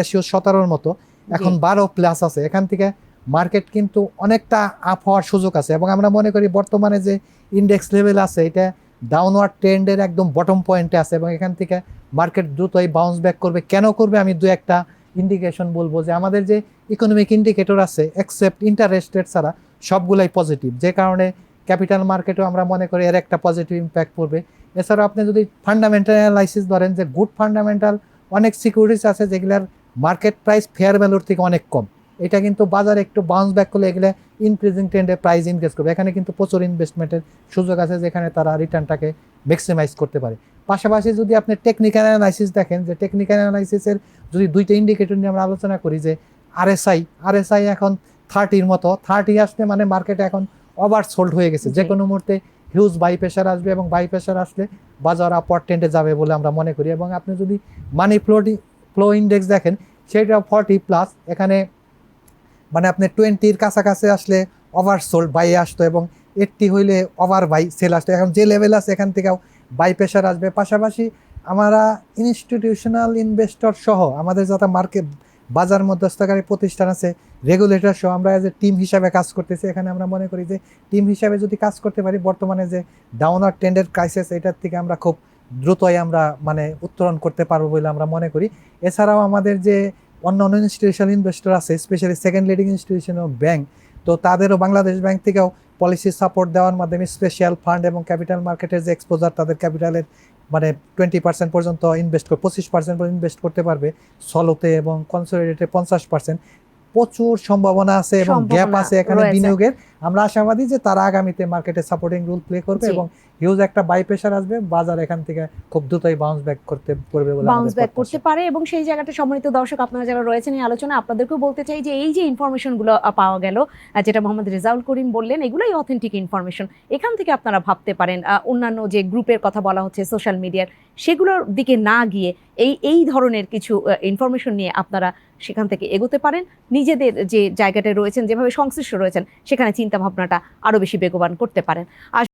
Cashew সতেরোর মতো। এখন বারো প্লাস আছে। এখান থেকে মার্কেট কিন্তু অনেকটা আপ হওয়ার সুযোগ আছে এবং আমরা মনে করি বর্তমানে যে ইন্ডেক্স লেভেল আছে এটা ডাউনওয়ার্ড ট্রেন্ডের একদম বটম পয়েন্টে আছে এবং এখান থেকে মার্কেট দ্রুতই বাউন্স ব্যাক করবে। কেন করবে? আমি দু একটা ইন্ডিকেশন বলব যে আমাদের যে ইকোনমিক ইন্ডিকেটর আছে এক্সেপ্ট ইন্টারেস্ট রেট ছাড়া সবগুলাই পজিটিভ যে কারণে ক্যাপিটাল মার্কেটও আমরা মনে করি এর একটা পজিটিভ ইম্প্যাক্ট পড়বে। এছাড়াও আপনি যদি ফান্ডামেন্টাল অ্যানালাইসিস ধরেন যে গুড ফান্ডামেন্টাল অনেক সিকিউরিটিস আছে যেগুলার মার্কেট প্রাইস ফেয়ার ভ্যালুর থেকে অনেক কম। এটা কিন্তু বাজারে একটু বাউন্স ব্যাক করলে এগুলো ইনক্রিজিং ট্রেন্ডে প্রাইস ইনক্রিজ করবে। এখানে কিন্তু প্রচুর ইনভেস্টমেন্টের সুযোগ আছে যেখানে তারা রিটার্নটাকে ম্যাক্সিমাইজ করতে পারে। পাশাপাশি যদি আপনি টেকনিক্যাল অ্যানালাইসিস দেখেন যে টেকনিক্যাল অ্যানালাইসিসের যদি দুইটা ইন্ডিকেটর নিয়ে আমরা আলোচনা করি যে আরএসআই আরএসআই এখন থার্টির মতো। থার্টি আসলে মানে মার্কেটে এখন ওভার সোল্ড হয়ে গেছে। যে কোনো মুহূর্তে হিউজ বাই প্রেশার আসবে এবং বাই প্রেশার আসলে বাজার আপর ট্রেন্ডে যাবে বলে আমরা মনে করি। এবং আপনি যদি মানি ফ্লো ফ্লো ইন্ডেক্স দেখেন সেটা ফর্টি প্লাস এখানে মানে আপনি টোয়েন্টির কাছাকাছি আসলে ওভার সোল্ড বাই আসতো এবং এইটটি হইলে ওভার বাই সেল আসতো। এখন যে লেভেল আছে, এখান থেকেও বাই প্রেশার আসবে। পাশাপাশি আমরা ইনস্টিটিউশনাল ইনভেস্টর সহ আমাদের যাতে মার্কেট বাজার মধ্যস্থকারী প্রতিষ্ঠান আছে রেগুলেটর সহ আমরা এজ এ টিম হিসাবে কাজ করতেছি। এখানে আমরা মনে করি যে টিম হিসাবে যদি কাজ করতে পারি, বর্তমানে যে ডাউনার ট্রেন্ডের ক্রাইসিস এটার থেকে আমরা খুব দ্রুতই আমরা মানে উত্তরণ করতে পারব বলে আমরা মনে করি। এছাড়াও আমাদের যে অন্য অন্য ইনস্টিটিউশনাল ইনভেস্টর আছে স্পেশালি সেকেন্ড লিডিং ইনস্টিটিউশন ও ব্যাংক তো তাদেরও বাংলাদেশ ব্যাংক থেকেও পলিসি সাপোর্ট দেওয়ার মাধ্যমে স্পেশাল ফান্ড এবং ক্যাপিটাল মার্কেটের যে এক্সপোজার তাদের ক্যাপিটালের মানে টোয়েন্টি পার্সেন্ট পর্যন্ত ইনভেস্ট করে পঁচিশ পার্সেন্ট পর্যন্ত ইনভেস্ট করতে পারবে সলোতে এবং কনসোলিডেটে পঞ্চাশ পার্সেন্ট প্রচুর সম্ভাবনা আছে এবং গ্যাপ আছে এখানে বিনিয়োগের। আমরা আশাবাদী যে তারা আগামীতে মার্কেটে সাপোর্টিং রোল প্লে করবে এবং হিউজ একটা বাই প্রেশার আসবে বাজার এখান থেকে খুব দ্রুতই বাউন্স ব্যাক করতে করবে বলে বাউন্স ব্যাক করতে পারে এবং সেই জায়গাটা সম্মানিত দর্শক আপনারা যারা রয়েছেন এই আলোচনা আপনাদেরকেও বলতে চাই যে এই যে ইনফরমেশনগুলো পাওয়া গেল যেটা মোহাম্মদ রেজাউল করিম বললেন এগুলোই অথেন্টিক ইনফরমেশন এখান থেকে আপনারা ভাবতে পারেন আহ, অন্যান্য যে গ্রুপের কথা বলা হচ্ছে সোশ্যাল মিডিয়ার সেগুলোর দিকে না গিয়ে এই এই ধরনের কিছু ইনফরমেশন নিয়ে আপনারা সেখান থেকে এগোতে পারেন। নিজেদের যে জায়গাটা রয়েছেন যেভাবে সংশ্লিষ্ট রয়েছেন সেখানে চিন্তা ভাবনাটা আরও বেশি বেগবান করতে পারেন।